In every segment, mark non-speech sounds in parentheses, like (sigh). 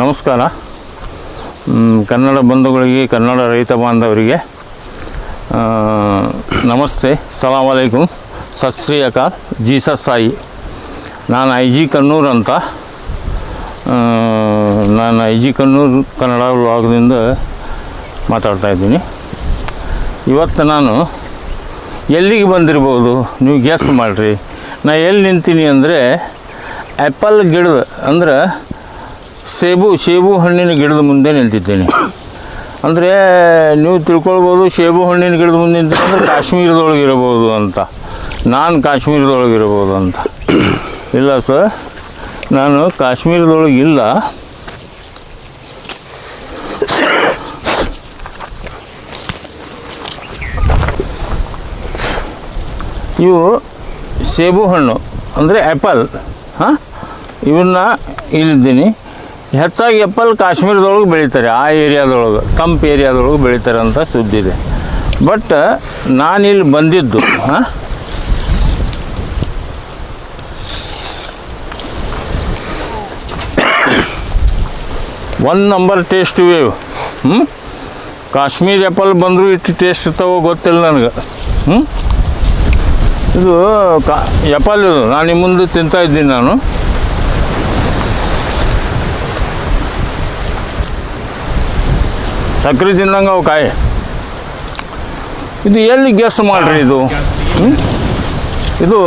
ನಮಸ್ಕಾರ. ಕನ್ನಡ ಬಂಧುಗಳಿಗೆ, ಕನ್ನಡ ರೈತ ಬಾಂಧವರಿಗೆ ನಮಸ್ತೆ ಸಲಾಮ್ ಅಲೈಕುಮ್ ಸತ್ ಶ್ರೀ ಅಕಾಲ್, ಜೀಸಸ್ ಸಾಯಿ. ನಾನು ಐ ಜಿ ಕಣ್ಣೂರು ಅಂತ. ನಾನು ಐ ಜಿ ಕಣ್ಣೂರು ಕನ್ನಡ ವಿಭಾಗದಿಂದ ಮಾತಾಡ್ತಾ ಇದ್ದೀನಿ. ಇವತ್ತು ನಾನು ಎಲ್ಲಿಗೆ ಬಂದಿರ್ಬೋದು, ನೀವು ಗ್ಯಾಸ್ ಮಾಡಿರಿ. ನಾ ಎಲ್ಲಿ ನಿಂತೀನಿ ಅಂದರೆ ಆ್ಯಪಲ್ ಗಿಡದ, ಅಂದ್ರೆ ಸೇಬು ಸೇಬು ಹಣ್ಣಿನ ಗಿಡದ ಮುಂದೆ ನಿಂತಿದ್ದೀನಿ ಅಂದರೆ ನೀವು ತಿಳ್ಕೊಳ್ಬೋದು ಸೇಬು ಹಣ್ಣಿನ ಗಿಡದ ಮುಂದೆ ನಿಂತಂದ್ರೆ ಕಾಶ್ಮೀರದೊಳಗೆ ಇರಬಹುದು ಅಂತ. ನಾನು ಕಾಶ್ಮೀರದೊಳಗೆ ಇರಬಹುದು ಅಂತ. ಇಲ್ಲ ಸರ್ ನಾನು ಕಾಶ್ಮೀರದೊಳಗೆ ಇಲ್ಲ. ಇವು ಸೇಬು ಹಣ್ಣು, ಅಂದರೆ ಆ್ಯಪಲ್ ಹಾಂ? ಇವನ್ನ ಇಲ್ಲಿದ್ದೀನಿ. ಹೆಚ್ಚಾಗಿ ಎಪ್ಪಲ್ ಕಾಶ್ಮೀರದೊಳಗೆ ಬೆಳೀತಾರೆ, ಆ ಏರಿಯಾದೊಳಗೆ, ತಂಪು ಏರಿಯಾದೊಳಗೆ ಬೆಳೀತಾರೆ ಅಂತ ಸುದ್ದಿ ಇದೆ. ಬಟ್ ನಾನಿಲ್ಲಿ ಬಂದಿದ್ದು ಹಾಂ ಒನ್ ನಂಬರ್ ಟೇಸ್ಟ್ ಇವು ಹ್ಞೂ ಕಾಶ್ಮೀರ್ ಆ್ಯಪಲ್ ಬಂದರೂ ಇಟ್ಟು ಟೇಸ್ಟ್ ಇರ್ತಾವೋ ಗೊತ್ತಿಲ್ಲ ನನಗೆ. ಹ್ಞೂ ಇದು ಕಾ ಆ್ಯಪಲ್ ಇದು, ನಾನು ನಿಮ್ಮ ಮುಂದೆ ತಿಂತಾ ಇದ್ದೀನಿ ನಾನು. ಸಕ್ಕರೆ ತಿಂದಂಗೆ ಅವು ಕಾಯಿ. ಇದು ಎಲ್ಲಿ ಗೆಸ್ ಮಾಡ್ರಿ ಇದು? ಇದು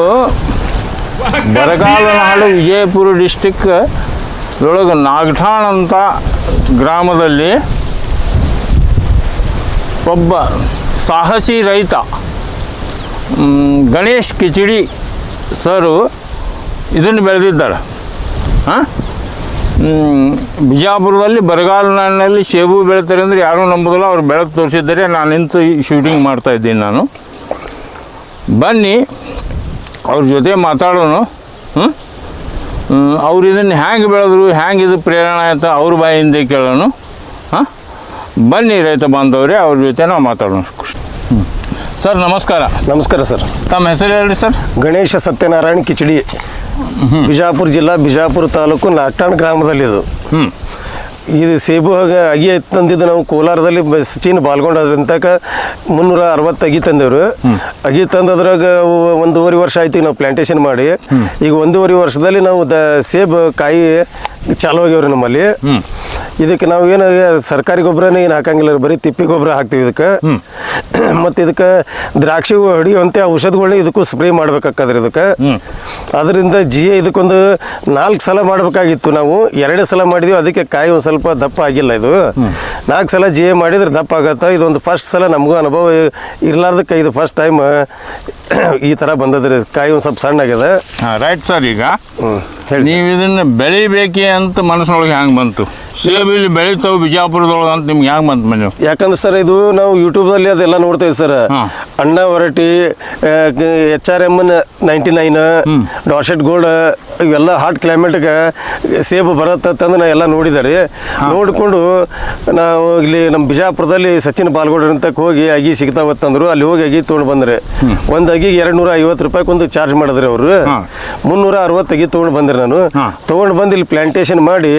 ಬರಗಾಲ ನಾಡು ವಿಜಯಪುರ ಡಿಸ್ಟಿಕ್ ಒಳಗೆ ನಾಗಠಾಣ್ ಅಂತ ಗ್ರಾಮದಲ್ಲಿ ಒಬ್ಬ ಸಾಹಸಿ ರೈತ ಗಣೇಶ್ ಕಿಚಡಿ ಸರು ಇದನ್ನು ಬೆಳೆದಿದ್ದಾರೆ ಹಾಂ? ಬಿಜಾಪುರದಲ್ಲಿ ಬರಗಾಲ ನಾಡಿನಲ್ಲಿ ಸೇಬು ಬೆಳಿತಾರೆ ಅಂದರೆ ಯಾರೂ ನಂಬೋದಿಲ್ಲ. ಅವ್ರು ಬೆಳಕು ತೋರಿಸಿದ್ದಾರೆ. ನಾನು ನಿಂತು ಶೂಟಿಂಗ್ ಮಾಡ್ತಾ ಇದ್ದೀನಿ ನಾನು. ಬನ್ನಿ ಅವ್ರ ಜೊತೆ ಮಾತಾಡೋಣ. ಹ್ಞೂ ಅವ್ರು ಇದನ್ನು ಹ್ಯಾಂಗೆ ಬೆಳೆದ್ರು ಹ್ಯಾಂಗೆ ಇದು ಪ್ರೇರಣೆ ಅಂತ ಅವ್ರ ಬಾಯಿಂದ ಕೇಳೋಣ. ಹಾಂ? ಬನ್ನಿ ರೈತ ಬಾಂಧವ್ರೆ ಅವ್ರ ಜೊತೆ ನಾವು ಮಾತಾಡೋಣ. ಹ್ಞೂ ಸರ್ ನಮಸ್ಕಾರ. ನಮಸ್ಕಾರ ಸರ್. ತಮ್ಮ ಹೆಸರು ಹೇಳಿ ಸರ್? ಗಣೇಶ ಸತ್ಯನಾರಾಯಣ ಕಿಚಡಿ. ಬಿಜಾಪುರ ಜಿಲ್ಲಾ ಬಿಜಾಪುರ ತಾಲೂಕು ನಾಟಾಣ್ ಗ್ರಾಮದಲ್ಲಿ ಇದು. ಇದು ಸೇಬು ಅಗಿ ತಂದಿದ್ದು ನಾವು ಕೋಲಾರದಲ್ಲಿ ಸಚಿನ್ ಬಾಲ್ಗೊಂಡದ್ರಂತಕ ಮುನ್ನೂರ ಅರವತ್ತು ಅಗಿ ತಂದೇವ್ರು. ಅಗಿ ತಂದದ್ರಾಗ ಒಂದೂವರೆ ವರ್ಷ ಆಯ್ತು ನಾವು ಪ್ಲಾಂಟೇಶನ್ ಮಾಡಿ. ಈಗ ಒಂದೂವರೆ ವರ್ಷದಲ್ಲಿ ನಾವು ದ ಸೇಬು ಕಾಯಿ ಚಾಲು ಆಗ್ಯವ್ರಿ ನಮ್ಮಲ್ಲಿ. ಇದಕ್ಕೆ ನಾವು ಏನು ಸರ್ಕಾರಿ ಗೊಬ್ಬರನೇ ಏನು ಹಾಕಂಗಿಲ್ಲ ರೀ, ಬರೀ ತಿಪ್ಪಿ ಗೊಬ್ಬರ ಹಾಕ್ತೀವಿ ಇದಕ್ಕೆ. (clears throat) ಮತ್ತು ಇದಕ್ಕೆ ದ್ರಾಕ್ಷಿ ಹೊಡಿಯುವಂತೆ ಔಷಧಗಳನ್ನ ಇದಕ್ಕೂ ಸ್ಪ್ರೇ ಮಾಡ್ಬೇಕಾಗ್ತದ್ರಿ ಇದಕ್ಕೆ. ಅದರಿಂದ ಜಿ ಇದಕ್ಕೊಂದು ನಾಲ್ಕು ಸಲ ಮಾಡಬೇಕಾಗಿತ್ತು ನಾವು ಎರಡೇ ಸಲ ಮಾಡಿದ್ವಿ ಅದಕ್ಕೆ ಕಾಯಿ ಒಂದು ಸ್ವಲ್ಪ ದಪ್ಪ ಆಗಿಲ್ಲ ಇದು. ನಾಲ್ಕು ಸಲ ಜಿ ಎ ಮಾಡಿದ್ರೆ ದಪ್ಪ ಆಗತ್ತೆ ಇದೊಂದು ಫಸ್ಟ್ ಸಲ ನಮಗೂ ಅನುಭವ ಇರ್ಲಾರ್ದಕ್ಕೆ ಇದು ಫಸ್ಟ್ ಟೈಮ್ ಈ ಥರ ಬಂದದ್ರಿ ಕಾಯಿ ಒಂದು ಸ್ವಲ್ಪ ಸಣ್ಣ ಆಗ್ಯದ ರೈಟ್ ಸರ್ ಈಗ ಹೇಳಿ ನೀವು ಇದನ್ನು ಬೆಳಿಬೇಕೆ ಅಂತ ಮನಸ್ಸಿನೊಳಗೆ ಹ್ಯಾಂಗೆ ಬಂತು? ಸೇಬು ಇಲ್ಲಿ ಬೆಳಿತಾವೆ ಬಿಜಾಪುರದೊಳಗೆ ಅಂತ ನಿಮ್ಗೆ ಹ್ಯಾಂಗೆ ಬಂತು ಮನೆ ಯಾಕಂದ್ರೆ ಸರ್ ಇದು ನಾವು ಯೂಟ್ಯೂಬ್ದಲ್ಲಿ ಅದೆಲ್ಲ ನೋಡ್ತೇವೆ ಸರ್. ಅಣ್ಣ ವರಟಿ H R M ninety nine ಡಾಶೆಟ್ gold ಇವೆಲ್ಲ ಹಾಟ್ ಕ್ಲೈಮೇಟ್ಗೆ ಸೇಬು ಬರತ್ತಂದ್ರೆ ನಾ ಎಲ್ಲ ನೋಡಿದ್ದಾರೆ ನೋಡಿಕೊಂಡು ನಾವು ಇಲ್ಲಿ ನಮ್ಮ ಬಿಜಾಪುರದಲ್ಲಿ ಸಚಿನ್ ಬಾಲ್ಗೌಡ್ರ ಅಂತಕ್ಕೆ ಹೋಗಿ ಅಗಿ ಸಿಗ್ತಾವತ್ತಂದ್ರು ಅಲ್ಲಿ ಹೋಗಿ ಅಗಿ ತೊಗೊಂಡು ಬಂದ್ರೆ. ಒಂದು ಅಗಿಗೆ ಎರಡು ನೂರ ಐವತ್ತು ರೂಪಾಯಿ ಒಂದು ಚಾರ್ಜ್ ಮಾಡಿದ್ರೆ ಅವರು. ಮುನ್ನೂರ ಅರವತ್ತು ಅಗಿ ತೊಗೊಂಡು ಬಂದ್ರೆ ನಾನು. ತಗೊಂಡ್ ಬಂದು ಇಲ್ಲಿ ಪ್ಲಾಂಟೇಶನ್ ಮಾಡಿ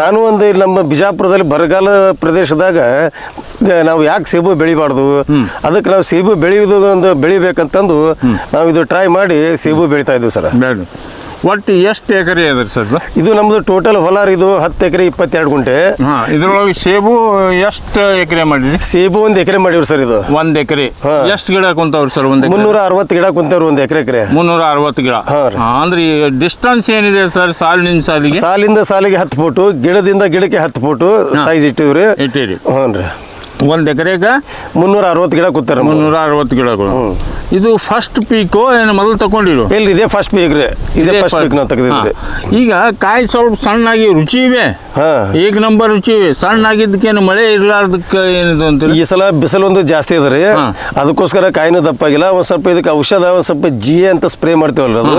ನಾನು ಒಂದು ಇಲ್ಲಿ ನಮ್ಮ ಬಿಜಾಪುರದಲ್ಲಿ ಬರಗಾಲ ಪ್ರದೇಶದಾಗ ನಾವು ಯಾಕೆ ಸೇಬು ಬೆಳಿಬಾರ್ದು? ಅದಕ್ಕೆ ನಾವು ಸೇಬು ಬೆಳೆಯೋದು ಒಂದು ಬೆಳಿಬೇಕಂತಂದು ನಾವು ಇದು ಟ್ರೈ ಮಾಡಿ ಸೇಬು ಬೆಳಿತಾ ಇದ್ವಿ ಸರ್. ಒಟ್ಟು ಎಷ್ಟು ಎಕರೆ ಅದ ಸರ್ ಇದು? ನಮ್ಮದು ಟೋಟಲ್ ಹೊಲ ಇದು ಹತ್ತು ಎಕರೆ ಇಪ್ಪತ್ತೆರಡು ಗುಂಟೆ. ಇದ್ರೊಳಗೆ ಸೇಬು ಎಷ್ಟು ಎಕರೆ ಮಾಡಿರಿ? ಸೇಬು ಒಂದು ಎಕರೆ ಮಾಡಿವ್ರಿ ಸರ್ ಇದು. ಒಂದು ಎಕರೆ. ಎಷ್ಟು ಗಿಡ ಕುಂತವ್ರಿ ಸರ್ ಒಂದು ಮುನ್ನೂರ ಅರವತ್ತು ಗಿಡ ಕುಂತವ್ರಿ ಒಂದು ಎಕರೆ ಎಕರೆ. ಮುನ್ನೂರ ಅರವತ್ತು ಗಿಡ. ಅಂದ್ರೆ ಡಿಸ್ಟೆನ್ಸ್ ಏನಿದೆ ಸರ್ ಸಾಲಿನಿಂದ ಸಾಲಿಗೆ? ಸಾಲಿಂದ ಸಾಲಿಗೆ ಹತ್ತು ಫೋಟು ಗಿಡದಿಂದ ಗಿಡಕ್ಕೆ ಹತ್ತು ಫೋಟು ಸೈಜ್ ಇಟ್ಟಿದ್ರಿ ಇಟ್ಟಿರಿ. ಹ್ಞೂ ರೀ. ಒಂದು ಎಕರೆಗೆ ಮುನ್ನೂರ ಅರವತ್ತು ಗಿಡ ಕೂತಾರ ಮುನ್ನೂರ ಅರವತ್ತು ಗಿಡಗಳು. ಇದು ಫಸ್ಟ್ ಪೀಕು ಏನು ಮೊದಲು ತಗೊಂಡಿರು? ಎಲ್ಲಿ ಇದೇ ಫಸ್ಟ್ ಪೀಕ್ ರೀ. ಇದೇ ಇದೇ ಫಸ್ಟ್ ಪೀಕ್ ನಾವು ತೆಗೆದಿದ್ರಿ ಈಗ ಕಾಯಿ ಸ್ವಲ್ಪ ಸಣ್ಣಾಗಿ ರುಚಿ ಇವೆ. ಈಗ ನಂಬರ್ ರುಚಿ ಇವೆ. ಸಣ್ಣಾಗಿದ್ದಕ್ಕೇನು ಮಳೆ ಇರಲಾರ್ದಕ್ಕೆ ಏನಿದು ಅಂತ ಈ ಸಲ ಬಿಸಿಲು ಒಂದು ಜಾಸ್ತಿ ಅದ ರೀ. ಅದಕ್ಕೋಸ್ಕರ ಕಾಯಿನೂ ದಪ್ಪಾಗಿಲ್ಲ. ಒಂದು ಸ್ವಲ್ಪ ಇದಕ್ಕೆ ಔಷಧ ಒಂದು ಸ್ವಲ್ಪ ಜಿ ಅಂತ ಸ್ಪ್ರೇ ಮಾಡ್ತೇವಲ್ಲ ಅದು.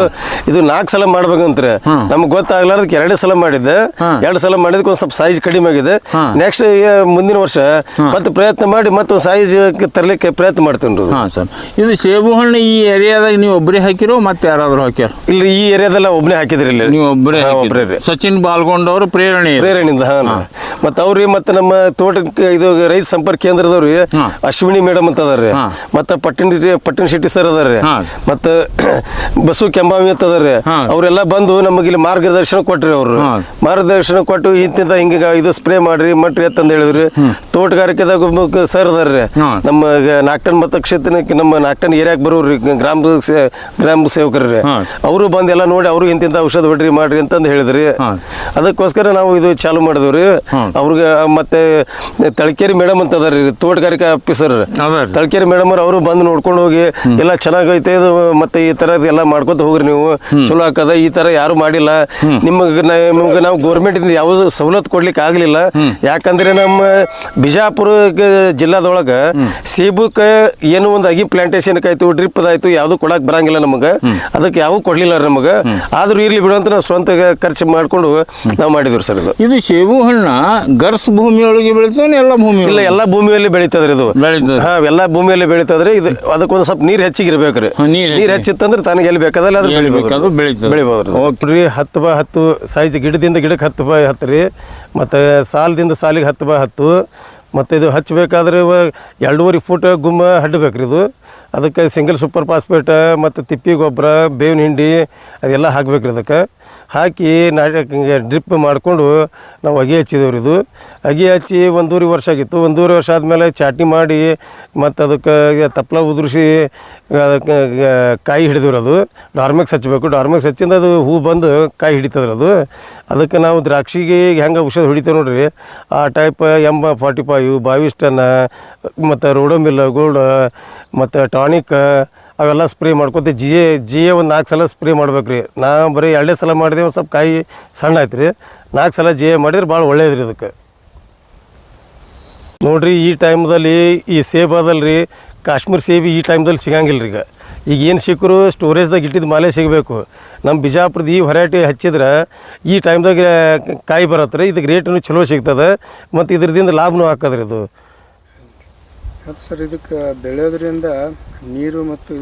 ಇದು ನಾಲ್ಕು ಸಲ ಮಾಡ್ಬೇಕಂತ್ರಿ. ನಮ್ಗೆ ಗೊತ್ತಾಗ್ಲಾರ್ದಕ್ಕೆ ಎರಡೇ ಸಲ ಮಾಡಿದ್ದೆ. ಎರಡು ಸಲ ಮಾಡಿದಕ್ಕೆ ಒಂದು ಸ್ವಲ್ಪ ಸೈಜ್ ಕಡಿಮೆ ಆಗಿದೆ. ನೆಕ್ಸ್ಟ್ ಮುಂದಿನ ವರ್ಷ ಮತ್ತೆ ಪ್ರಯತ್ನ ಮಾಡಿ ಮತ್ತೊಂದು ಸಾಯಿ ಜೀವಕ್ಕೆ ತರಲಿಕ್ಕೆ ಪ್ರಯತ್ನ ಮಾಡ್ತೀನಿ ಹಾಂ ಸರ್. ಇದು ಸೇಬು ಹಣ್ಣು ಈ ಏರಿಯಾದಾಗ ನೀವು ಒಬ್ಬರೇ ಹಾಕಿರೋ ಮತ್ತೆ ಯಾರಾದರೂ ಹಾಕ್ಯಾರ? ಇಲ್ಲಿ ಈ ಏರಿಯಾದಲ್ಲ ಒಬ್ಬನೇ ಹಾಕಿದ್ರಿ ಇಲ್ಲಿ. ನೀವು ಒಬ್ಬರೇ ಒಬ್ಬರೇ. ಸಚಿನ್ ಬಾಲ್ಗೊಂಡವ್ರು ಪ್ರೇರಣೆ. ಪ್ರೇರಣೆಯಿಂದ ಹಾಂ. ಮತ್ತು ಅವ್ರಿ ಮತ್ತು ನಮ್ಮ ತೋಟಕ್ಕೆ ಇದು ರೈತ ಸಂಪರ್ಕ ಕೇಂದ್ರದವ್ರಿ. ಅಶ್ವಿನಿ ಮೇಡಮ್ ಅಂತ ಅದಾರ ರೀ ಮತ್ತು ಪಟ್ಟಿನ ಪಟ್ಟಿನ ಶೆಟ್ಟಿ ಸರ್ ಅದಾರ ರೀ ಮತ್ತು ಬಸು ಕೆಂಬಾವಿ ಅಂತ ಅದಾರ ರೀ ಅವರೆಲ್ಲ ಬಂದು ನಮಗೆ ಇಲ್ಲಿ ಮಾರ್ಗದರ್ಶನ ಕೊಟ್ರಿ ಅವರು. ಮಾರ್ಗದರ್ಶನ ಕೊಟ್ಟು ಇಂತಿಂತ ಹಿಂಗೆ ಇದು ಸ್ಪ್ರೇ ಮಾಡ್ರಿ ಮಟ್ರಿ ಅಂತ ಹೇಳಿದ್ರಿ. ತೋಟಗಾರಿಕೆದಾಗ ಸರ್ ಅದಾರ ರೀ ನಮ್ಮ ನಾಕ್ಟನ್ ಮತಕ್ಷೇತ್ರ ನಮ್ಮ ನಾಕ್ಟನ್ ಏರಿಯಾಕ್ ಬರೋರಿ ಗ್ರಾಮ ಗ್ರಾಮ ಸೇವಕರು ರೀ ಅವರು ಬಂದು ಎಲ್ಲ ನೋಡಿ ಅವರು ಇಂತಿಂತ ಔಷಧ ಬಿಡ್ರಿ ಮಾಡ್ರಿ ಅಂತಂದು ಹೇಳಿದ್ರಿ. ಅದಕ್ಕೋಸ್ಕರ ನಾವು ಇದು ಚಾಲು ಮಾಡಿದ್ವಿ ರೀ ಅವ್ರಿಗೆ ಮತ್ತೆ ತಳಕೇರಿ ಮೇಡಮ್ ಅಂತ ಅದಾರ ರೀ ತೋಟಗಾರಿಕಾ ಆಫೀಸರ್. ತಳಕೇರಿ ಮೇಡಮ್ ಅವ್ರು ಅವರು ಬಂದು ನೋಡ್ಕೊಂಡು ಹೋಗಿ ಎಲ್ಲ ಚೆನ್ನಾಗೈತೆ ಇದು ಮತ್ತೆ ಈ ತರ ಎಲ್ಲ ಮಾಡ್ಕೊತ ಹೋಗ್ರಿ ನೀವು. ಚಲೋ ಹಾಕದ ಈ ತರ ಯಾರು ಮಾಡಿಲ್ಲ. ನಿಮಗೆ ನಿಮ್ಗೆ ನಾವು ಗೌರ್ಮೆಂಟ್ ಇಂದ ಯಾವ ಸವಲತ್ತು ಕೊಡ್ಲಿಕ್ಕೆ ಆಗ್ಲಿಲ್ಲ. ಯಾಕಂದ್ರೆ ನಮ್ಮ ಬಿಜಾಪುರ ಜಿಲ್ಲಾದೊಳಗ ಸೇಬುಕ್ಕೆ ಏನು ಒಂದು ಅಗಿ ಪ್ಲಾಂಟೇಶನ್ ಆಯ್ತು ಡ್ರಿಪ್ ಆಯ್ತು ಯಾವುದು ಕೊಡಕ್ ಬರಂಗಿಲ್ಲ ನಮಗೆ. ಅದಕ್ಕೆ ಯಾವ ಕೊಡ್ಲಿಲ್ಲ ನಮಗೆ. ಆದ್ರೂ ಇರ್ಲಿ ಬಿಡು ಅಂತ ನಾವು ಸ್ವಂತ ಖರ್ಚು ಮಾಡ್ಕೊಂಡು ನಾವು ಮಾಡಿದ್ರು ಸರ್ ಇದು. ಇದು ಸೇಬು ಹಣ್ಣ ಗರ್ಸ್ ಭೂಮಿಯೊಳಗೆ ಬೆಳಿತಾನೆ ಎಲ್ಲ ಭೂಮಿ ಇಲ್ಲ ಎಲ್ಲ ಭೂಮಿಯಲ್ಲಿ ಬೆಳೀತದ್ರಿ ಇದು. ಹಾ ಎಲ್ಲ ಭೂಮಿಯಲ್ಲಿ ಬೆಳೀತದ್ರಿ. ಇದು ಅದಕ್ಕೊಂದು ಸ್ವಲ್ಪ ನೀರು ಹೆಚ್ಚಿಗೆ ಇರ್ಬೇಕ್ರಿ. ಹಾ, ನೀರ್ ಹೆಚ್ಚಿತ್ತಂದ್ರೆ ತನಗೆ ಎಲ್ಲಿ ಬೇಕಾದಲ್ಲಿ ಅದ್ರ ಬೆಳಿಬೇಕು ಅದು. ರೀ ಹತ್ತು ಬಾ ಹತ್ತು ಸೈಜ್ ಗಿಡದಿಂದ ಗಿಡಕ್ಕೆ ಹತ್ತು ಬೈ ಹತ್ತು ರೀ. ಮತ್ತು ಸಾಲದಿಂದ ಸಾಲಿಗೆ ಹತ್ತು ಬೈ ಹತ್ತು. ಮತ್ತು ಇದು ಹಚ್ಚಬೇಕಾದ್ರೆ ಎರಡೂವರೆ ಫೂಟ್ ಗುಮ್ಮ ಹಡ್ಬೇಕ್ರಿ ಇದು. ಅದಕ್ಕೆ ಸಿಂಗಲ್ ಸೂಪರ್ ಪಾಸ್ಪೇಟ ಮತ್ತು ತಿಪ್ಪಿ ಗೊಬ್ಬರ, ಬೇವಿನ ಹಿಂಡಿ ಅದೆಲ್ಲ ಹಾಕ್ಬೇಕು ರೀ ಅದಕ್ಕೆ ಹಾಕಿ ನಾಟಕ ಡ್ರಿಪ್ ಮಾಡಿಕೊಂಡು ನಾವು ಅಗಿ ಹಚ್ಚಿದೇವ್ರಿ ಇದು. ಅಗಿ ಹಚ್ಚಿ ಒಂದೂವರೆ ವರ್ಷ ಆಗಿತ್ತು. ಒಂದೂವರೆ ವರ್ಷ ಆದಮೇಲೆ ಚಾಟಿ ಮಾಡಿ ಮತ್ತು ಅದಕ್ಕೆ ತಪ್ಪಲ ಉದುರಿಸಿ ಅದಕ್ಕೆ ಕಾಯಿ ಹಿಡಿದ್ರು ಅದು. ಡಾರ್ಮೆಕ್ಸ್ ಹಚ್ಚಬೇಕು. ಡಾರ್ಮೆಕ್ಸ್ ಹಚ್ಚಿಂದ ಅದು ಹೂ ಬಂದು ಕಾಯಿ ಹಿಡಿತದ್ರ ಅದು. ಅದಕ್ಕೆ ನಾವು ದ್ರಾಕ್ಷಿಗೆ ಹೆಂಗೆ ಔಷಧ ಹೊಡಿತೇವೆ ನೋಡ್ರಿ. ಆ ಟೈಪ್ ಎಂಬ ಫಾರ್ಟಿ ಫೈವ್ ಬಾವಿಸ್ಟನ್ನ ಮತ್ತು ರೋಡೋಮಿಲ್ಲ ಗೋಲ್ಡ್ ಮತ್ತು ಟಾನಿಕ್ ಅವೆಲ್ಲ ಸ್ಪ್ರೇ ಮಾಡ್ಕೊತ ಜಿ ಎ ಜಿ ಎ ಒಂದು ನಾಲ್ಕು ಸಲ ಸ್ಪ್ರೇ ಮಾಡ್ಬೇಕು ರೀ. ನಾ ಬರೀ ಎರಡೇ ಸಲ ಮಾಡಿದೆ, ಒಂದು ಸ್ವಲ್ಪ ಕಾಯಿ ಸಣ್ಣ ಆಯ್ತು ರೀ. ನಾಲ್ಕು ಸಲ ಜಿ ಮಾಡಿದ್ರೆ ಭಾಳ ಒಳ್ಳೇದು ರೀ ಇದಕ್ಕೆ. ನೋಡ್ರಿ, ಈ ಟೈಮ್ದಲ್ಲಿ ಈ ಸೇಬ್ ಅದಲ್ರಿ, ಕಾಶ್ಮೀರ್ ಸೇಬಿ ಈ ಟೈಮ್ದಲ್ಲಿ ಸಿಗಂಗಿಲ್ಲ ರೀ ಈಗ. ಈಗ ಏನು ಸಿಕ್ಕರು ಸ್ಟೋರೇಜ್ದಾಗ ಇಟ್ಟಿದ್ದು ಮಾಲೆ ಸಿಗಬೇಕು. ನಮ್ಮ ಬಿಜಾಪುರದ ಈ ವೆರೈಟಿ ಹಚ್ಚಿದ್ರೆ ಈ ಟೈಮ್ದಾಗ ಕಾಯಿ ಬರತ್ತೆ ರೀ. ಇದಕ್ಕೆ ರೇಟುನು ಚಲೋ ಸಿಗ್ತದೆ, ಮತ್ತು ಇದ್ರದಿಂದ ಲಾಭನೂ ಹಾಕದ್ರಿ ಇದು. ಮತ್ತು ಸರ್ ನೀರು ಮತ್ತು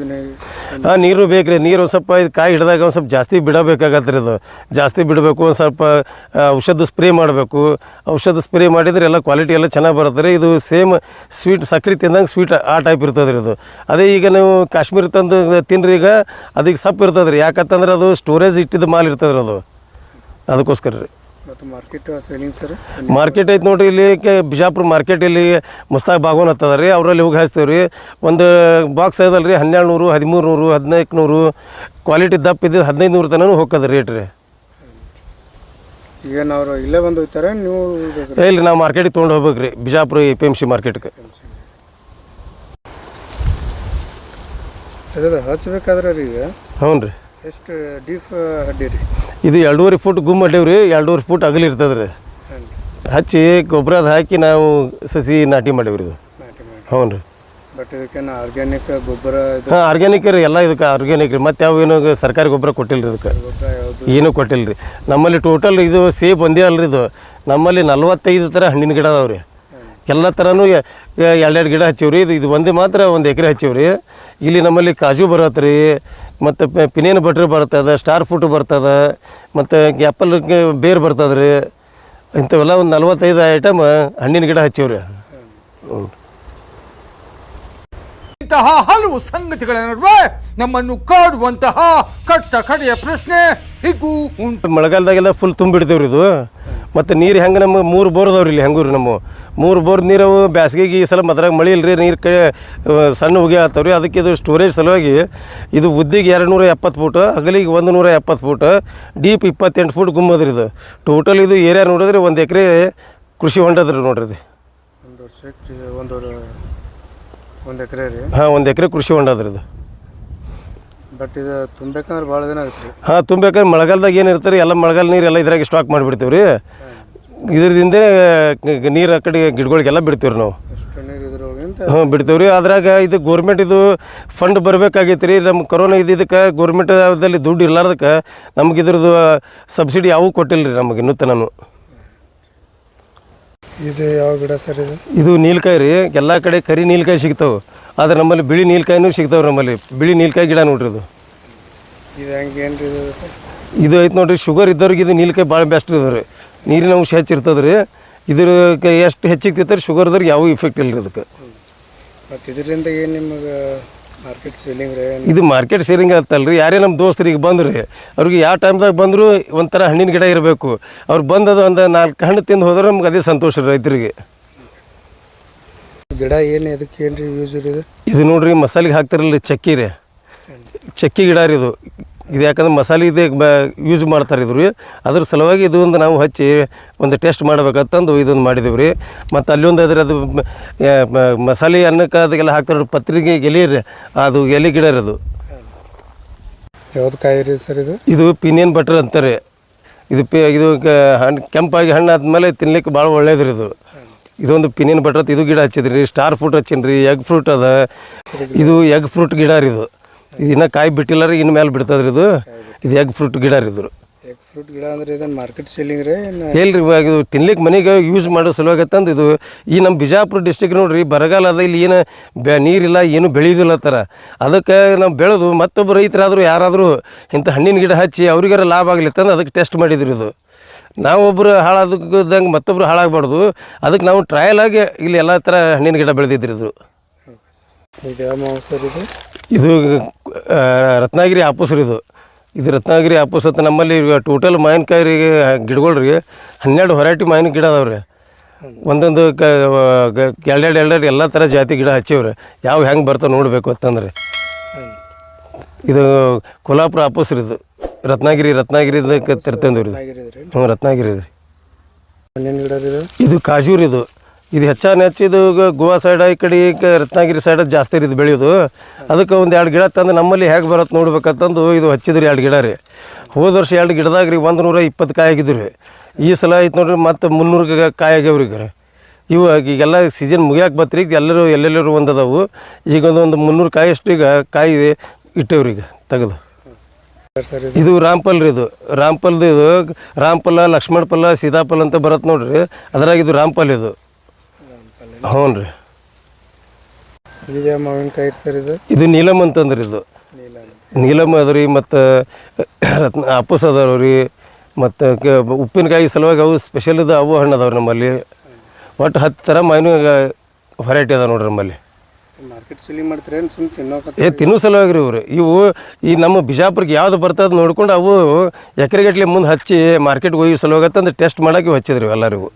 ಹಾಂ ನೀರು ಬೇಕು ರೀ ನೀರು ಸ್ವಲ್ಪ ಕಾಯಿ ಹಿಡಿದಾಗ ಒಂದು ಸ್ವಲ್ಪ ಜಾಸ್ತಿ ಬಿಡಬೇಕಾಗತ್ತೆ ರೀ ಅದು. ಜಾಸ್ತಿ ಬಿಡಬೇಕು, ಒಂದು ಸ್ವಲ್ಪ ಔಷಧ ಸ್ಪ್ರೇ ಮಾಡಬೇಕು. ಔಷಧ ಸ್ಪ್ರೇ ಮಾಡಿದ್ರೆ ಎಲ್ಲ ಕ್ವಾಲಿಟಿ ಎಲ್ಲ ಚೆನ್ನಾಗಿ ಬರುತ್ತೆ ರೀ. ಇದು ಸೇಮ್ ಸ್ವೀಟ್ ಸಕ್ಕರೆ ತಿಂದಂಗೆ ಸ್ವೀಟ್ ಆ ಟೈಪ್ ಇರ್ತದೆ ರೀ ಇದು. ಅದೇ ಈಗ ನೀವು ಕಾಶ್ಮೀರ ತಂದು ತಿನ್ರಿ ಈಗ ಅದಕ್ಕೆ ಸಪ್ ಇರ್ತದೆ ರೀ ಯಾಕಂತಂದ್ರೆ ಅದು ಸ್ಟೋರೇಜ್ ಇಟ್ಟಿದ್ದ ಮಾಲ್ ಇರ್ತದೆ ಅದು. ಅದಕ್ಕೋಸ್ಕರ ರೀ. ಮಾರ್ಕೆಟ್ ಸೇಲಿಂಗ್ ಸರ್ ಮಾರ್ಕೆಟ್ ಐತೆ ನೋಡ್ರಿ ಇಲ್ಲಿ ಕೆ- ಬಿಜಾಪುರ ಮಾರ್ಕೆಟ್ ಇಲ್ಲಿ ಮುಸ್ತಾಕ್ ಬಾಗೋನ್ ಹತ್ತದ ರೀ ಅವರಲ್ಲಿ ಹೋಗಿ ಹಾಯಿಸ್ತೇವೆ ರೀ. ಒಂದು ಬಾಕ್ಸ್ ಐದಲ್ಲ ರೀ ಹನ್ನೆರಡು ನೂರು ಹದಿಮೂರು ನೂರು ಹದಿನೈದು ನೂರು ಕ್ವಾಲಿಟಿ ದಪ್ಪ ಇದ್ದಿದ್ದು ಹದಿನೈದು ನೂರು ತನಕ ಹೋಗ್ತದೆ ರೇಟ್ ರೀ. ಈಗ ನಾವು ಇಲ್ಲೇ ಬಂದು ಹೋಗ್ತಾರೆ ನೀವು ಇಲ್ಲ ಇಲ್ಲಿ ನಾವು ಮಾರ್ಕೆಟಿಗೆ ತೊಗೊಂಡು ಹೋಗ್ಬೇಕು ರೀ Bijapur A P M C ಮಾರ್ಕೆಟ್ಗೆ ಸರ್ ಅದು ಹಚ್ಬೇಕಾದ್ರೆ ರೀ ಈಗ? ಹ್ಞೂ ರೀ ಎಷ್ಟು ಡೀಪ್ ಅಡ್ಡಿ ರೀ? ಇದು ಎರಡೂವರೆ ಫುಟ್ ಗುಮ್ ಅಡ್ಡೇವ್ ರೀ ಎರಡೂವರೆ ಫುಟ್ ಅಗಲಿ ಇರ್ತದೆ ರೀ ಹಚ್ಚಿ ಗೊಬ್ಬರ ಅದು ಹಾಕಿ ನಾವು ಸಸಿ ನಾಟಿ ಮಾಡೇವ್ರಿ ರೀ ಇದು ಹ್ಞೂ ರೀ ಬಟ್ ಆರ್ಗ್ಯಾನಿಕ್ ಗೊಬ್ಬರ ಹಾಂ ಆರ್ಗ್ಯಾನಿಕ್ ರೀ ಎಲ್ಲ ಇದಕ್ಕೆ ಆರ್ಗ್ಯಾನಿಕ್ ರೀ. ಮತ್ತು ಯಾವ ಏನು ಸರ್ಕಾರಿ ಗೊಬ್ಬರ ಕೊಟ್ಟಿಲ್ಲ ರೀ ಇದಕ್ಕೆ ಏನು ಕೊಟ್ಟಿಲ್ಲ ರೀ ನಮ್ಮಲ್ಲಿ ಟೋಟಲ್ ಇದು ಸೇಬ್ ಒಂದೇ ಅಲ್ರಿ ಇದು. ನಮ್ಮಲ್ಲಿ ನಲ್ವತ್ತೈದು ಥರ ಹಣ್ಣಿನ ಗಿಡ ಅದಾವೆ ರೀ ಎಲ್ಲ ಥರನೂ ಎರಡೆರಡು ಗಿಡ ಹಚ್ಚಿವ್ರಿ. ಇದು ಇದು ಒಂದೇ ಮಾತ್ರ ಒಂದು ಎಕರೆ ಹಚ್ಚಿವ್ರಿ. ಇಲ್ಲಿ ನಮ್ಮಲ್ಲಿ ಕಾಜು ಬರತ್ತೆ ರೀ ಮತ್ತು ಪಿನೇನ್ ಬಟ್ರ್ ಬರ್ತದೆ ಸ್ಟಾರ್ ಫ್ರೂಟ್ ಬರ್ತದೆ, ಮತ್ತು ಆ್ಯಪಲ್ ಬೇರ್ ಬರ್ತದೆ ರೀ ಇಂಥವೆಲ್ಲ ಒಂದು ನಲ್ವತ್ತೈದು ಐಟಮ್ ಹಣ್ಣಿನ ಗಿಡ ಹಚ್ಚಿವ್ರಿ. ಹ್ಞೂ ಇಂತಹ ಹಲವು ಸಂಗತಿಗಳ ನಡುವೆ ನಮ್ಮನ್ನು ಕಾಡುವಂತಹ ಕಟ್ಟ ಕಡೆಯ ಪ್ರಶ್ನೆ ಹೀಗೂ ಉಂಟು. ಮಳೆಗಾಲದಾಗೆಲ್ಲ ಫುಲ್ ತುಂಬಿಡ್ತೇವ್ರಿ ಇದು. ಮತ್ತು ನೀರು ಹೆಂಗೆ ನಮ್ಮ ಮೂರು ಬೋರ್ ಅದಾವ್ರಿ ಇಲ್ಲಿ ಹೆಂಗೂ ರೀ ನಮ್ಮ. ಮೂರು ಬೋರ್ ನೀರು ಅವು ಬ್ಯಾಸ್ಗೆಗೆ ಈ ಸಲ ಮದ್ರಾಗ ಮಳೆ ಇಲ್ರಿ ನೀರು ಕೈ ಸಣ್ಣ ಹೋಗಿ ಆಗ್ತಾವ್ರಿ ಅದಕ್ಕೆ ಇದು ಸ್ಟೋರೇಜ್ ಸಲುವಾಗಿ ಇದು ಉದ್ದಿಗೆ ಎರಡು ನೂರ ಎಪ್ಪತ್ತು ಫೂಟ್ ಅಗಲಿಗೆ ಒಂದು ನೂರ ಎಪ್ಪತ್ತು ಫೂಟ್ ಡೀಪ್ ಇಪ್ಪತ್ತೆಂಟು ಫೂಟ್ ಗುಮ್ಮದ್ರಿ ಇದು. ಟೋಟಲ್ ಇದು ಏರಿಯಾ ನೋಡಿದ್ರೆ ಒಂದು ಎಕರೆ ಕೃಷಿ ಹೊಂಡದ್ರಿ ನೋಡ್ರಿ ಇದು. ಒಂದು ಒಂದು ಎಕರೆ ರೀ. ಹಾಂ ಒಂದು ಎಕರೆ ಕೃಷಿ ಹೊಂಡ ಅದ್ರಿ ಇದು ಬಟ್ ಇದು ತುಂಬೇಕಂದ್ರೆ ಭಾಳ ದಿನ ಆಗುತ್ತೆ ರೀ. ಹಾಂ ತುಂಬೇಕಾದ್ರೆ ಮಳೆಗಾಲದಾಗ ಏನು ಇರ್ತಾರೆ ಎಲ್ಲ ಮಳೆಗಾಲ ನೀರು ಎಲ್ಲ ಇದ್ರಾಗೆ ಸ್ಟಾಕ್ ಮಾಡಿಬಿಡ್ತೀವಿ ರೀ ಇದರಿಂದ ನೀರು ಆ ಕಡೆ ಗಿಡಗಳಿಗೆಲ್ಲ ಬಿಡ್ತೀವಿ ನಾವು. ನೀರು ಇದ್ರೊಳಗಿಂತ ಹ್ಞೂ ಬಿಡ್ತೀವಿ ರೀ ಅದ್ರಾಗ ಇದು ಗೋರ್ಮೆಂಟ್ ಇದು ಫಂಡ್ ಬರಬೇಕಾಗೈತೆ ರೀ. ನಮ್ಮ ಕೊರೋನಾ ಇದ್ದಿದ್ದಕ್ಕೆ ಗೋರ್ಮೆಂಟದಲ್ಲಿ ದುಡ್ಡು ಇರ್ಲಾರ್ದಕ್ಕೆ ನಮ್ಗೆ ಇದ್ರದ್ದು ಸಬ್ಸಿಡಿ ಯಾವೂ ಕೊಟ್ಟಿಲ್ಲ ರೀ ನಮಗೆ ಇನ್ನೂ ತನೂ ಇದು ಯಾವ ಗಿಡ ಸರ್ ಇದು? ಇದು ನೀಲ್ಕಾಯಿ ರೀ. ಎಲ್ಲ ಕಡೆ ಕರಿ ನೀಲ್ಕಾಯಿ ಸಿಗ್ತಾವೆ. ಆದ್ರೆ ನಮ್ಮಲ್ಲಿ ಬಿಳಿ ನೀಲ್ಕಾಯಿನೂ ಸಿಗ್ತಾವೆ ನಮ್ಮಲ್ಲಿ. ಬಿಳಿ ನೀಲ್ಕಾಯಿ ಗಿಡ ನೋಡ್ರಿ ಇದು. ಇದು ಹೆಂಗೆ ಏನು ರೀ ಇದು? ಇದು ಐತೆ ನೋಡ್ರಿ ಶುಗರ್ ಇದ್ದವ್ರಿಗೆ ಇದು ನೀಲ್ಕಾಯಿ ಭಾಳ ಬೆಸ್ಟ್ ಇದಾವೆ ರೀ ನೀರಿನ ಅಂಶ ಹೆಚ್ಚಿರ್ತದೆ ರೀ ಇದ್ರ ಎಷ್ಟು ಹೆಚ್ಚಿಗೆ ತಿಂತಾರೆ ಶುಗರ್ದವ್ರಿಗೆ ಯಾವ ಇಫೆಕ್ಟ್ ಇಲ್ಲ ರೀ ಅದಕ್ಕೆ ಮತ್ತು ಇದರಿಂದ ಏನು ನಿಮಗೆ ಇದು ಮಾರ್ಕೆಟ್ ಸೇರಿಂಗ್ ಅಂತಲ್ರಿ ಯಾರೇ ನಮ್ಮ ದೋಸ್ತರಿಗೆ ಬಂದ್ರಿ ಅವ್ರಿಗೆ ಯಾವ ಟೈಮ್ದಾಗ ಬಂದರೂ ಒಂಥರ ಹಣ್ಣಿನ ಗಿಡ ಇರಬೇಕು. ಅವ್ರು ಬಂದದು ಒಂದು ನಾಲ್ಕು ಹಣ್ಣು ತಿಂದು ಹೋದ್ರೆ ನಮ್ಗೆ ಅದೇ ಸಂತೋಷ ರೀ ರೈತರಿಗೆ. ಗಿಡ ಏನು ಅದಕ್ಕೆ ಏನು ರೀ ಯೂಸ್ ಇದು? ಇದು ನೋಡ್ರಿ ಮಸಾಲೆಗೆ ಹಾಕ್ತಿರಲ್ಲ ಚಕ್ಕಿ ರೀ. ಚಕ್ಕಿ ಗಿಡ ರೀ ಇದು. ಇದು ಯಾಕಂದ್ರೆ ಮಸಾಲೆ ಇದೆ ಬ ಯೂಸ್ ಮಾಡ್ತಾರೆ ಇದ್ರು ರೀ ಅದ್ರ ಸಲುವಾಗಿ ಇದು ಒಂದು ನಾವು ಹಚ್ಚಿ ಒಂದು ಟೆಸ್ಟ್ ಮಾಡ್ಬೇಕಂತಂದು ಇದೊಂದು ಮಾಡಿದೀವಿ ರೀ. ಮತ್ತು ಅಲ್ಲೊಂದು ಒಂದು ಅದ್ರ ಅದು ಮಸಾಲೆ ಅನ್ನಕ್ಕೆ ಅದಕ್ಕೆಲ್ಲ ಹಾಕ್ತಾರೆ ಪತ್ರಿಕೆ ಎಲೆ ರೀ ಅದು ಎಲೆ ಗಿಡ ಇರೋದು ಅದು. ಯಾವ್ದು ಕಾಯಿ ರೀ ಸರ್ ಇದು? ಇದು ಪಿನಿಯನ್ ಬಟರ್ ಅಂತಾರೆ ಇದು ಪಿ ಇದು ಹಣ್ಣು ಕೆಂಪಾಗಿ ಹಣ್ಣು ಆದಮೇಲೆ ತಿನ್ಲಿಕ್ಕೆ ಭಾಳ ಒಳ್ಳೇದು ರೀ ಇದು. ಇದೊಂದು ಪಿನಿಯನ್ ಬಟರ್ ಇದು ಗಿಡ ಹಚ್ಚಿದ್ರಿ ಸ್ಟಾರ್ ಫ್ರೂಟ್ ಹಚ್ಚಿನಿ ರೀ ಎಗ್ ಫ್ರೂಟ್ ಅದ. ಇದು ಎಗ್ ಫ್ರೂಟ್ ಗಿಡ ರೀ ಇದು. ಇನ್ನೂ ಕಾಯಿ ಬಿಟ್ಟಿಲ್ಲ ರೀ ಇನ್ನು ಮೇಲೆ ಬಿಡ್ತದ್ರಿ ಇದು. ಇದು ಎಗ್ ಫ್ರೂಟ್ ಗಿಡ ರೀ ಇದು. ಎಗ್ ಫ್ರೂಟ್ ಗಿಡ ಅಂದ್ರೆ ಇದನ್ನು ಮಾರ್ಕೆಟ್ ಸೇಲಿಂಗ್ ರೀ ಏನು ಎಲ್ರಿ ಇವಾಗ ಇದು ತಿನ್ಲಿಕ್ಕೆ ಮನೆಗೆ ಯೂಸ್ ಮಾಡೋ ಸಲುವಾಗಿ ತಂದು ಇದು. ಈ ನಮ್ಮ ಬಿಜಾಪುರ ಡಿಸ್ಟಿಕ್ ನೋಡ್ರಿ ಬರಗಾಲ ಅದ ಇಲ್ಲಿ ಏನು ಬೆ ನೀರಿಲ್ಲ ಏನು ಬೆಳೆಯೋದಿಲ್ಲ ಥರ ಅದಕ್ಕೆ ನಾವು ಬೆಳೆದು ಮತ್ತೊಬ್ಬ ರೈತರಾದರೂ ಯಾರಾದರೂ ಇಂಥ ಹಣ್ಣಿನ ಗಿಡ ಹಚ್ಚಿ ಅವ್ರಿಗಾರ ಲಾಭ ಆಗಲಿ ತಂದು ಅದಕ್ಕೆ ಟೆಸ್ಟ್ ಮಾಡಿದ್ರು ಇದು. ನಾವೊಬ್ಬರು ಹಾಳಾದಂಗೆ ಮತ್ತೊಬ್ಬರು ಹಾಳಾಗಬಾರ್ದು. ಅದಕ್ಕೆ ನಾವು ಟ್ರಯಲ್ ಆಗಿ ಇಲ್ಲಿ ಎಲ್ಲ ಥರ ಹಣ್ಣಿನ ಗಿಡ ಬೆಳೆದಿದ್ರು ಇದು? ಇದು ರತ್ನಗಿರಿ ಆಪೂಸ್ ರೀ ಇದು. ಇದು ರತ್ನಗಿರಿ ಆಪೂಸ್ ಅಂತ ನಮ್ಮಲ್ಲಿ ಟೋಟಲ್ ಮಾವಿನಕಾಯಿ ರೀ ಗಿಡಗಳ್ರಿ ಹನ್ನೆರಡು ವೆರೈಟಿ ಮಾವಿನ ಗಿಡ ಅದಾವ್ರಿ. ಒಂದೊಂದು ಕ ಎರಡೆರಡು ಎರಡೆರಡು ಎಲ್ಲ ಥರ ಜಾತಿ ಗಿಡ ಹಚ್ಚಿವ್ರಿ. ಯಾವ ಹೆಂಗೆ ಬರ್ತಾವೆ ನೋಡಬೇಕು ಅಂತಂದ್ರೆ. ಇದು ಕೊಲ್ಹಾಪುರ ಆಪೂಸ್ ರೀ ಇದು. ರತ್ನಗಿರಿ ರತ್ನಗಿರಿದಕ್ಕೆ ತರ್ತಂದ್ರಿ ಹ್ಞೂ ರತ್ನಗಿರಿ ರೀ ರೀ ಇದು ಕಾಜೂರ್ ಇದು. ಇದು ಹೆಚ್ಚಾನ ಹೆಚ್ಚು ಇದು ಗೋವಾ ಸೈಡ್, ಈ ಕಡೆ ಈಗ ರತ್ನಗಿರಿ ಸೈಡ್ ಜಾಸ್ತಿ ರೀ ಇದು ಬೆಳೆಯೋದು. ಅದಕ್ಕೆ ಒಂದು ಎರಡು ಗಿಡ ತಂದು ನಮ್ಮಲ್ಲಿ ಹೇಗೆ ಬರತ್ತೆ ನೋಡ್ಬೇಕಂತಂದು ಇದು ಹಚ್ಚಿದ್ರಿ ಎರಡು ಗಿಡ ರೀ. ಹೋದ ವರ್ಷ ಎರಡು ಗಿಡದಾಗ ರೀ ಒಂದು ನೂರ ಇಪ್ಪತ್ತು ಕಾಯಿ ಆಗಿದ್ದು ರೀ. ಈ ಸಲ ಐತೆ ನೋಡ್ರಿ ಮತ್ತು ಮುನ್ನೂರು ಕಾಯಿ ಆಗ್ಯಾವ್ರಿ ಈಗ ಇವು ಈಗೆಲ್ಲ ಸೀಸನ್ ಮುಗಿಯಾಕೆ ಬತ್ರಿ, ಈಗ ಎಲ್ಲರೂ ಎಲ್ಲೆಲ್ಲರೂ ಒಂದು ಅದಾವು. ಈಗ ಒಂದು ಒಂದು ಮುನ್ನೂರು ಕಾಯಿ ಅಷ್ಟು ಈಗ ಕಾಯಿ ಇಟ್ಟೇವ್ರಿ ಈಗ ತೆಗೆದು. ಇದು ರಾಮ್ಪಲ್ ರೀ ಇದು. ರಾಮ್ಪಲ್ದು ಇದು ರಾಮ್ಪಲ್ಲ ಲಕ್ಷ್ಮಣ ಪಲ್ಲ ಸೀತಾಫಲ ಅಂತ ಬರತ್ತೆ ನೋಡ್ರಿ. ಅದ್ರಾಗ ಇದು ರಾಮ್ಫಲ್ ಇದು. ಹ್ಞೂ ರೀ. ಇದು ಮಾವಿನಕಾಯಿ ಸರ್ ಇದು? ಇದು ನೀಲಮ್ ಅಂತಂದ್ರಿ ಇದು. ನೀಲ ನೀಲಮ್ ಅದ ರೀ ಮತ್ತು ರತ್ನ ಅಪ್ಪಸ್ ಅದಾವ ರೀ ಮತ್ತು ಉಪ್ಪಿನಕಾಯಿ ಸಲುವಾಗಿ ಅವು ಸ್ಪೆಷಲ್ ಇದು ಅವು ಹಣ್ಣು ಅದಾವೆ ನಮ್ಮಲ್ಲಿ. ಒಟ್ಟು ಹತ್ತು ಥರ ಮೈನು ವೆರೈಟಿ ಅದಾವೆ ನೋಡ್ರಿ ನಮ್ಮಲ್ಲಿ. ಏ ತಿನ್ನೋ ಸಲುವಾಗಿ ರೀ ಇವ್ರು. ಇವು ಈ ನಮ್ಮ ಬಿಜಾಪುರಕ್ಕೆ ಯಾವ್ದು ಬರ್ತದೆ ನೋಡ್ಕೊಂಡು ಅವು ಎಕರೆಗಟ್ಲೆ ಮುಂದೆ ಹಚ್ಚಿ ಮಾರ್ಕೆಟ್ಗೆ ಹೋಗಿ ಸಲುವಾಗತ್ತಂದ್ರೆ ಟೆಸ್ಟ್ ಮಾಡೋಕೆ ಹಚ್ಚಿದ್ರಿ ಎಲ್ಲರಿಗೂ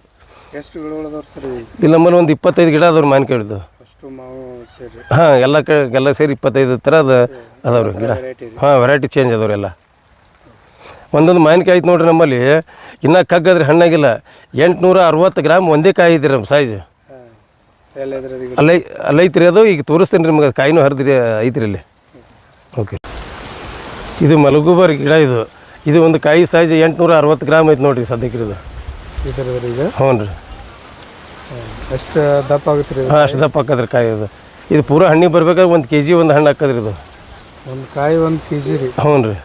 ಎಷ್ಟು ಗಿಡ ಅದಾವ್ರಿ ಸರ್ ಇಲ್ಲಿ ನಮ್ಮಲ್ಲಿ ಒಂದು ಇಪ್ಪತ್ತೈದು ಗಿಡ ಅದಾವ್ರಿ ಮಾವಿನಕಾಯಿದು ಅಷ್ಟು ಮಾವು ಸೇರಿ. ಹಾಂ ಎಲ್ಲ ಕ ಎಲ್ಲ ಸೇರಿ ಇಪ್ಪತ್ತೈದು ಥರ ಅದು ಅದಾವ್ರಿ ಗಿಡ. ಹಾಂ ವೆರೈಟಿ ಚೇಂಜ್ ಅದಾವ್ರಿ ಎಲ್ಲ. ಒಂದೊಂದು ಮಾವಿನಕಾಯಿ ಐತೆ ನೋಡ್ರಿ ನಮ್ಮಲ್ಲಿ ಇನ್ನೂ ಕಗ್ಗದ್ರೆ ಹಣ್ಣಾಗಿಲ್ಲ. ಎಂಟುನೂರ ಅರವತ್ತು ಗ್ರಾಮ್ ಒಂದೇ ಕಾಯಿ ಐತಿ ನಮ್ಮ ಸೈಜ್ ಅಲ್ಲೈ ಅಲ್ಲೈತ್ರಿ ಅದು ಈಗ ತೋರಿಸ್ತೇನೆ ರೀ ನಿಮ್ಗೆ ಕಾಯಿನೂ ಹರಿದ್ರಿ ಐತ್ರಿ ಇಲ್ಲಿ. ಓಕೆ ಇದು ಮಲಗುಬಾರಿ ಗಿಡ ಇದು. ಇದು ಒಂದು ಕಾಯಿ ಸೈಜ್ ಎಂಟುನೂರ ಅರವತ್ತು ಗ್ರಾಮ್ ಐತೆ ನೋಡ್ರಿ ಸದ್ಯಕ್ಕೆ ಇದು ಹ್ಞೂ ರೀ ಎಷ್ಟು ದಪ್ಪ ಆಗುತ್ತೆ ರೀ ಹಾಂ ಅಷ್ಟು ದಪ್ಪ ಹಾಕದ್ರಿ ಕಾಯಿ ಇದು ಇದು ಪೂರಾ ಹಣ್ಣಿಗೆ ಬರ್ಬೇಕಾದ್ರೆ ಒಂದು ಕೆ ಜಿ ಒಂದು ಹಣ್ಣು ಹಾಕದ್ರಿ ಇದು. ಒಂದು ಕಾಯಿ ಒಂದು ಕೆ ಜಿ ರೀ. ಹ್ಞೂ ರೀ.